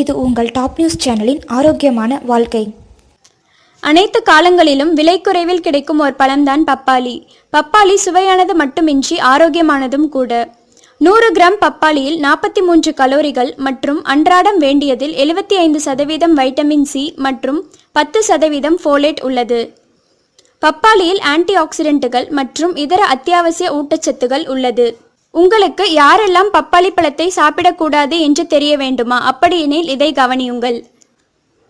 இது உங்கள் top news சேனலின் ஆரோக்கியமான வாழ்க்கை. அனைத்து காலங்களிலும் விலை குறைவில் கிடைக்கும் ஒரு பழம்தான் பப்பாளி. பப்பாளி சுவையானது மட்டுமின்றி ஆரோக்கியமானதும் கூட. நூறு கிராம் பப்பாளியில் நாற்பத்தி மூன்று கலோரிகள் மற்றும் அன்றாடம் வேண்டியதில் எழுபத்தி ஐந்து சதவீதம் வைட்டமின் சி மற்றும் பத்து சதவீதம் ஃபோலேட் உள்ளது. பப்பாளியில் ஆன்டி ஆக்சிடென்ட்டுகள் மற்றும் இதர அத்தியாவசிய ஊட்டச்சத்துகள் உள்ளது. உங்களுக்கு யாரெல்லாம் பப்பாளி பழத்தை சாப்பிடக்கூடாது என்று தெரிய வேண்டுமா? அப்படியெனில் இதை கவனியுங்கள்.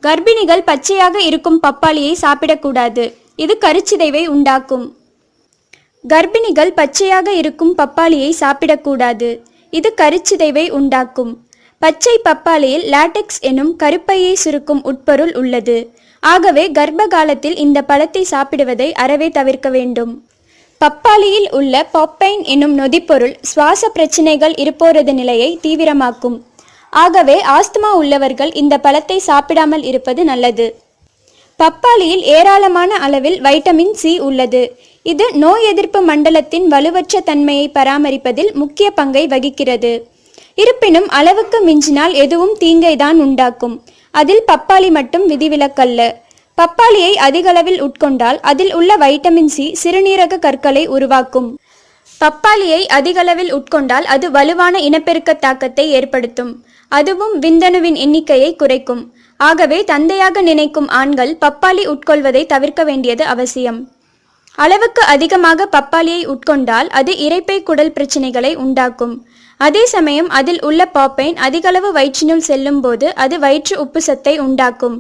கர்ப்பிணிகள் பச்சையாக இருக்கும் பப்பாளியை சாப்பிடக்கூடாது. இது கருச்சிதைவை உண்டாக்கும். கர்ப்பிணிகள் பச்சையாக இருக்கும் பப்பாளியை சாப்பிடக்கூடாது. இது கருச்சிதைவை உண்டாக்கும். பச்சை பப்பாளியில் லாட்டெக்ஸ் எனும் கருப்பையை சுருக்கும் உட்பொருள் உள்ளது. ஆகவே கர்ப்ப காலத்தில் இந்த பழத்தை சாப்பிடுவதை அறவே தவிர்க்க வேண்டும். பப்பாளியில் உள்ள பாப்பைன் எனும் நொதிப்பொருள் சுவாச பிரச்சினைகள் இருப்போரது நிலையை தீவிரமாக்கும். ஆகவே ஆஸ்துமா உள்ளவர்கள் இந்த பழத்தை சாப்பிடாமல் இருப்பது நல்லது. பப்பாளியில் ஏராளமான அளவில் வைட்டமின் சி உள்ளது. இது நோய் எதிர்ப்பு மண்டலத்தின் வலுவற்ற தன்மையை பராமரிப்பதில் முக்கிய பங்கை வகிக்கிறது. இருப்பினும் அளவுக்கு மிஞ்சினால் எதுவும் தீங்கைதான் உண்டாக்கும். அதில் பப்பாளி மட்டும் விதிவிலக்கல்ல. பப்பாளியை அதிகளவில் உட்கொண்டால் அதில் உள்ள வைட்டமின் சி சிறுநீரக கற்களை உருவாக்கும். பப்பாளியை அதிகளவில் உட்கொண்டால் அது வலுவான இனப்பெருக்க தாக்கத்தை ஏற்படுத்தும். அதுவும் விந்தணுவின் எண்ணிக்கையை குறைக்கும். ஆகவே தந்தையாக நினைக்கும் ஆண்கள் பப்பாளி உட்கொள்வதை தவிர்க்க வேண்டியது அவசியம். அளவுக்கு அதிகமாக பப்பாளியை உட்கொண்டால் அது இறைப்பை குடல் பிரச்சனைகளை உண்டாக்கும். அதே சமயம் அதில் உள்ள பாப்பைன் அதிகளவு வயிற்றினுள் செல்லும் போது அது வயிற்று உப்பு சத்தை உண்டாக்கும்.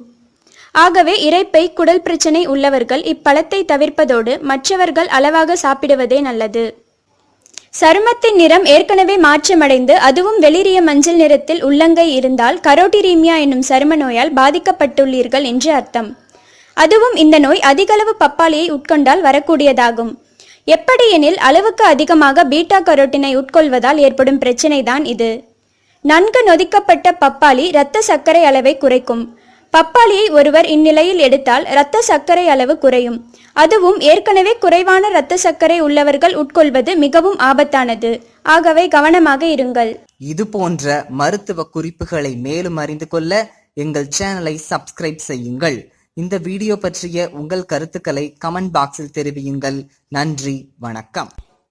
ஆகவே இறைப்பை குடல் பிரச்சனை உள்ளவர்கள் இப்பழத்தை தவிர்ப்பதோடு மற்றவர்கள் அளவாக சாப்பிடுவதே நல்லது. சருமத்தின் நிறம் ஏற்கனவே மாற்றமடைந்து அதுவும் வெளிரிய மஞ்சள் நிறத்தில் உள்ளங்கை இருந்தால் கரோட்டிரீமியா என்னும் சரும நோயால் பாதிக்கப்பட்டுள்ளீர்கள் என்று அர்த்தம். அதுவும் இந்த நோய் அதிகளவு பப்பாளியை உட்கொண்டால் வரக்கூடியதாகும். எப்படியெனில் அளவுக்கு அதிகமாக பீட்டா கரோட்டினை உட்கொள்வதால் ஏற்படும் பிரச்சினைதான் இது. நன்கு நொதிக்கப்பட்ட பப்பாளி இரத்த சர்க்கரை அளவை குறைக்கும். பப்பாளியை ஒருவர் இந்நிலையில் எடுத்தால் இரத்த சர்க்கரை அளவு குறையும். அதுவும் ஏற்கனவே குறைவான இரத்த சர்க்கரை உள்ளவர்கள் உட்கொள்வது மிகவும் ஆபத்தானது. ஆகவே கவனமாக இருங்கள். இது போன்ற மருத்துவ குறிப்புகளை மேலும் அறிந்து கொள்ள எங்கள் சேனலை சப்ஸ்கிரைப் செய்யுங்கள். இந்த வீடியோ பற்றிய உங்கள் கருத்துக்களை கமெண்ட் பாக்ஸில் தெரிவியுங்கள். நன்றி வணக்கம்.